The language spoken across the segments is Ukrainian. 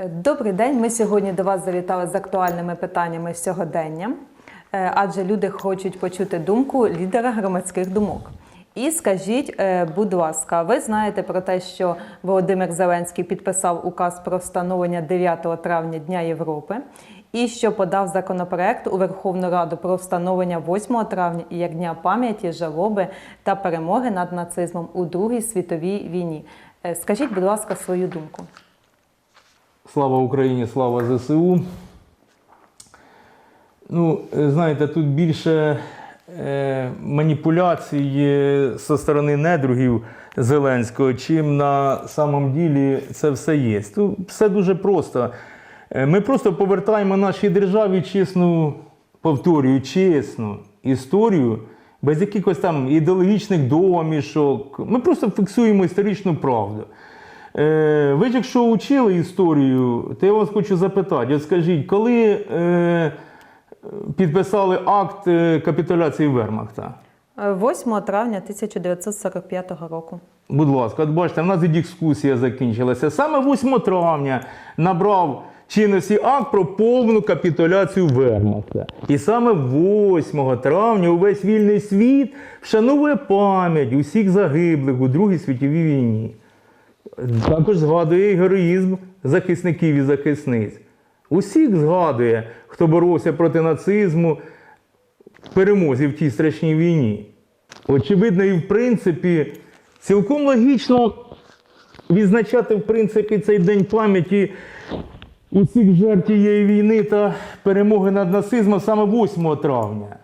Е, Добрий день. Ми сьогодні до вас завітали з актуальними питаннями сьогодення, е, адже люди хочуть почути думку лідера громадських думок. І скажіть, е, будь ласка, ви знаєте про те, що Володимир Зеленський підписав указ про встановлення 9 травня Дня Європи, і що подав законопроект у Верховну Раду про встановлення 8 травня як Дня пам'яті, жалоби та перемоги над нацизмом у Другій світовій війні. Скажіть, будь ласка, свою думку. Слава Україні, слава ЗСУ. Ну, е, знаєте, тут більше е, маніпуляцій зі сторони недругів Зеленського, чим на самом ділі це все є. Тут все дуже просто. Е, Ми просто повертаємо нашій державі чесну, повторюю, чесну історію, без якихось там ідеологічних домішок. Ми просто фіксуємо історичну правду. Е, ви ж якщо учили історію, то я вас хочу запитати: от скажіть, коли е, підписали акт е, капітуляції Вермахта? 8 травня 1945 року. Будь ласка, от бачите, в нас і дискусія закінчилася. Саме 8 травня набрав чинності акт про повну капітуляцію Вермахта. І саме 8 травня увесь вільний світ вшановує пам'ять усіх загиблих у Другій світовій війні. Також згадує героїзм захисників і захисниць. Усіх згадує, хто боровся проти нацизму в перемозі в тій страшній війні. Очевидно, і в принципі, цілком логічно відзначати в принципі, цей день пам'яті усіх жертв тієї війни та перемоги над нацизмом саме 8 травня.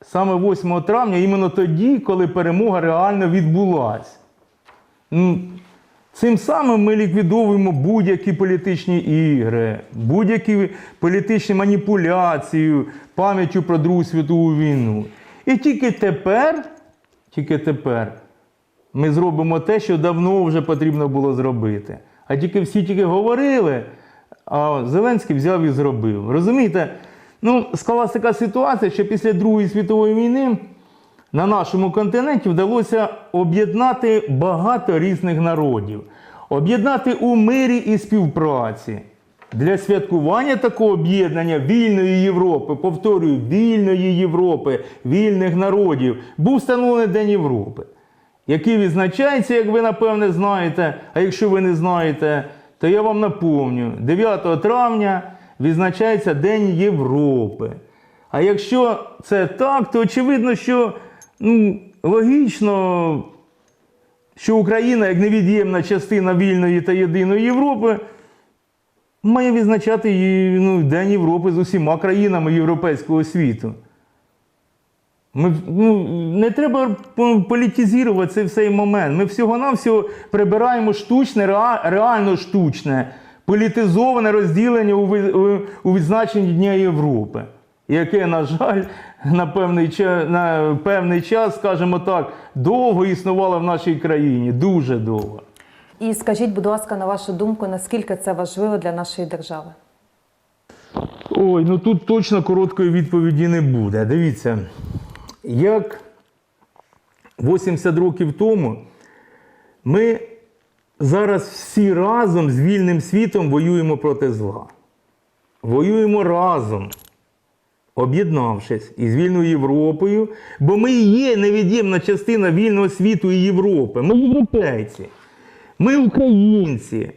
Саме 8 травня, іменно тоді, коли перемога реально відбулась. Цим самим ми ліквідовуємо будь-які політичні ігри, будь-які політичні маніпуляції пам'яттю про Другу світову війну. І тільки тепер, тільки тепер ми зробимо те, що давно вже потрібно було зробити. А тільки всі тільки говорили, а Зеленський взяв і зробив. Розумієте? Ну, склалася така ситуація, що після Другої світової війни на нашому континенті вдалося об'єднати багато різних народів, об'єднати у мирі і співпраці. Для святкування такого об'єднання вільної Європи, повторюю, вільної Європи, вільних народів, був встановлений День Європи, який відзначається, як ви напевне знаєте. А якщо ви не знаєте, то я вам напомню: 9 травня відзначається День Європи. А якщо це так, то очевидно, що ну, логічно, що Україна, як невід'ємна частина вільної та єдиної Європи, має відзначати її, ну, День Європи з усіма країнами європейського світу. Ми, ну, не треба по- політизувати цей цей момент. Ми всього-навсього прибираємо штучне, реально штучне, політизоване розділення у відзначенні Дня Європи, яке, на жаль, на певний, час, на певний час, скажімо так, довго існувало в нашій країні. Дуже довго. І скажіть, будь ласка, на вашу думку, наскільки це важливо для нашої держави? Ой, ну тут точно короткої відповіді не буде. Дивіться, як 80 років тому ми зараз всі разом з вільним світом воюємо проти зла. Воюємо разом, об'єднавшись із вільною Європою, бо ми є невід'ємна частина вільного світу і Європи. Ми європейці, ми українці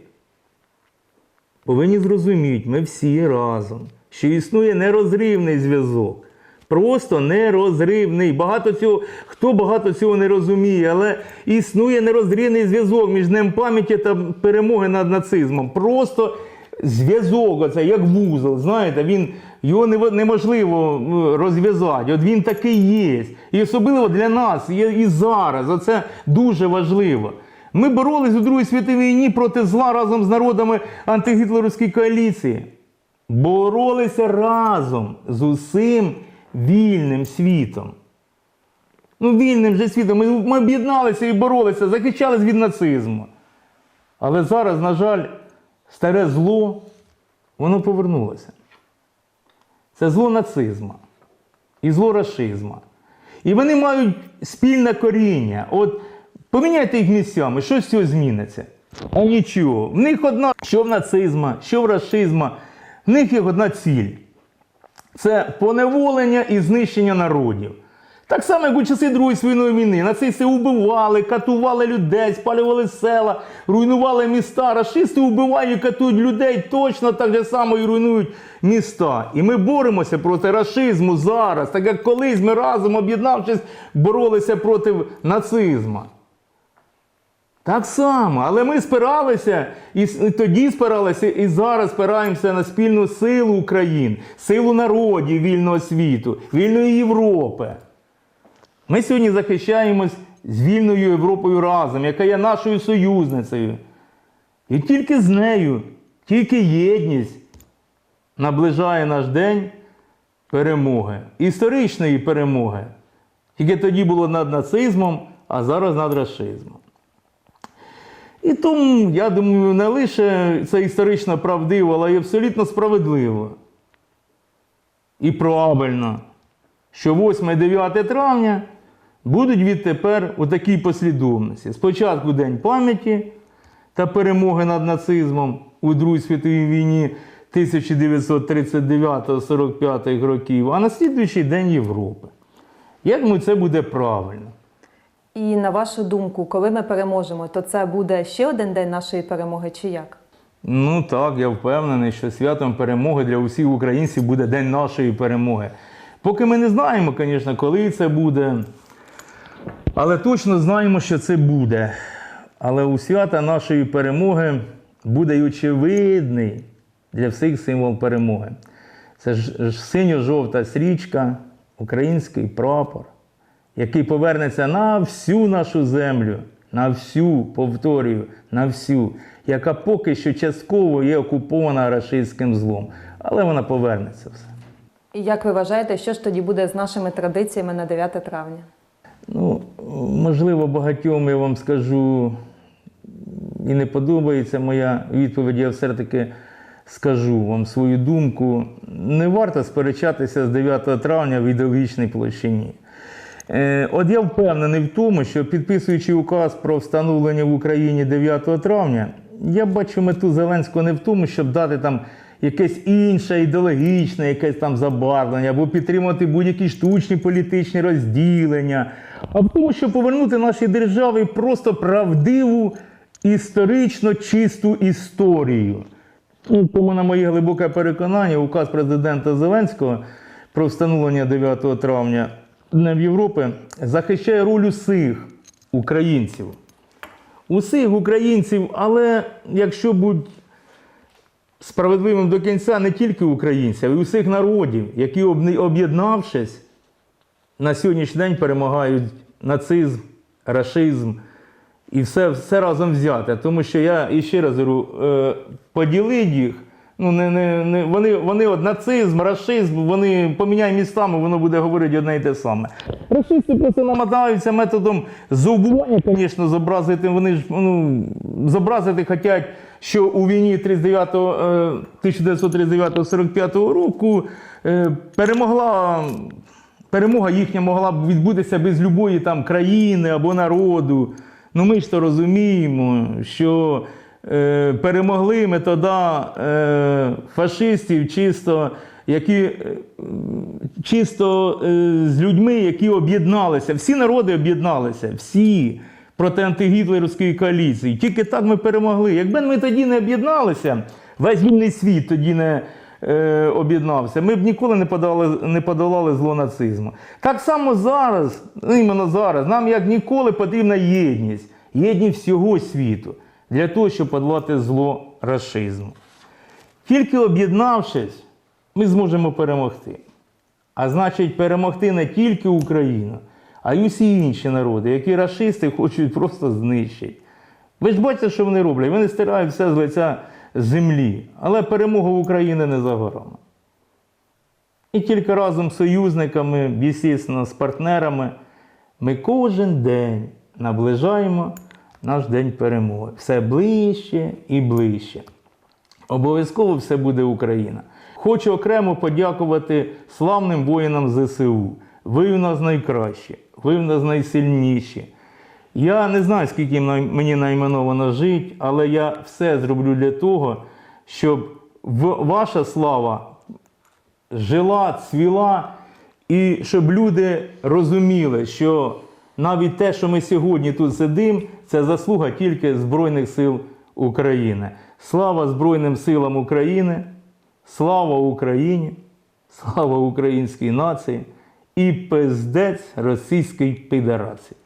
повинні зрозуміти, ми всі разом, що існує нерозривний зв'язок. Просто нерозривний. Багато цього, хто багато цього не розуміє, але існує нерозривний зв'язок між Днем пам'яті та перемоги над нацизмом. Просто зв'язок, оце, як вузол. Знаєте, він, його неможливо ну, розв'язати. От він такий є. І особливо для нас, і зараз. Оце дуже важливо. Ми боролись у Другій світовій війні проти зла разом з народами антигітлерівської коаліції. Боролися разом з усім вільним світом. Ну, вільним же світом. Ми, ми об'єдналися і боролися, захищались від нацизму. Але зараз, на жаль, старе зло, воно повернулося. Це зло нацизма і зло расизма. І вони мають спільне коріння. От поміняйте їх місцями, що з цього зміниться? А нічого. В них одна, що в нацизма, що в расизма, в них є одна ціль. Це поневолення і знищення народів. Так само, як у часи Другої світової війни. Нацисти убивали, катували людей, спалювали села, руйнували міста. Рашисти вбивають і катують людей точно так же само і руйнують міста. І ми боремося проти рашизму зараз, так як колись ми разом об'єднавшись, боролися проти нацизму. Так само, але ми спиралися і тоді спиралися, і зараз спираємося на спільну силу України, силу народів вільного світу, вільної Європи. Ми сьогодні захищаємось з вільною Європою разом, яка є нашою союзницею. І тільки з нею, тільки єдність наближає наш день перемоги, історичної перемоги. Тільки тоді було над нацизмом, а зараз над расизмом. І тому, я думаю, не лише це історично правдиво, але й абсолютно справедливо і правильно, що 8-9 травня будуть відтепер у такій послідовності. Спочатку День пам'яті та перемоги над нацизмом у Другій світовій війні 1939-45 років, а на слідуючий День Європи. Я думаю, це буде правильно. І на вашу думку, коли ми переможемо, то це буде ще один день нашої перемоги, чи як? Ну так, я впевнений, що святом перемоги для усіх українців буде День нашої перемоги. Поки ми не знаємо, звісно, коли це буде, але точно знаємо, що це буде. Але у свята нашої перемоги буде й очевидний для всіх символ перемоги. Це ж синьо-жовта стрічка, український прапор, який повернеться на всю нашу землю, на всю, повторюю, на всю, яка поки що частково є окупована рашистським злом. Але вона повернеться все. І як ви вважаєте, що ж тоді буде з нашими традиціями на 9 травня? Ну, можливо, багатьом я вам скажу і не подобається моя відповідь, я все-таки скажу вам свою думку. Не варто сперечатися з 9 травня в ідеологічній площині. Е, От я впевнений в тому, що підписуючи указ про встановлення в Україні 9 травня, я бачу мету Зеленського не в тому, щоб дати там якесь інше ідеологічне, якесь там забарвлення, або підтримати будь-які штучні політичні розділення, а в тому, щоб повернути нашій державі просто правдиву, історично чисту історію. Ну, Тому, на моє глибоке переконання, указ президента Зеленського про встановлення 9 травня Днем Європи захищає роль усіх українців. Усіх українців, але якщо будь справедливим до кінця, не тільки українців, а й усіх народів, які об'єднавшись, на сьогоднішній день перемагають нацизм, рашизм і все, все разом взяте. Тому що я ще раз говорю, е, поділити їх. Ну, не, не, не, вони, вони от нацизм, рашизм, вони поміняй містами, воно буде говорити одне і те саме. Рашисти просто намагаються методом зубування, звісно, зобразити. Вони ж ну, зобразити хочуть, що у війні 39, е, 1939-45 року е, перемогла перемога їхня могла б відбутися без любої там країни або народу. Ну ми ж то розуміємо, що е, перемогли ми тоді е, фашистів чисто, які, е, чисто е, з людьми, які об'єдналися. Всі народи об'єдналися, всі проти антигітлерівської коаліції. Тільки так ми перемогли. Якби ми тоді не об'єдналися, весь вільний світ тоді не е, об'єднався, ми б ніколи не подолали, не подолали зло нацизму. Так само зараз, ну, іменно зараз, нам як ніколи потрібна єдність, єдність всього світу для того, щоб подолати зло расизму. Тільки об'єднавшись, ми зможемо перемогти. А значить, перемогти не тільки Україну, а й усі інші народи, які расисти хочуть просто знищити. Ви ж бачите, що вони роблять? Вони стирають все з лиця землі. Але перемога в Україні не за горами. І тільки разом з союзниками, звісно, з партнерами, ми кожен день наближаємо наш день перемоги. Все ближче і ближче. Обов'язково все буде Україна. Хочу окремо подякувати славним воїнам ЗСУ. Ви в нас найкращі, ви в нас найсильніші. Я не знаю, скільки мені найменовано жити, але я все зроблю для того, щоб ваша слава жила, цвіла, і щоб люди розуміли, що навіть те, що ми сьогодні тут сидимо, це заслуга тільки Збройних сил України. Слава Збройним силам України, слава Україні, слава українській нації і пиздець Російській Федерації.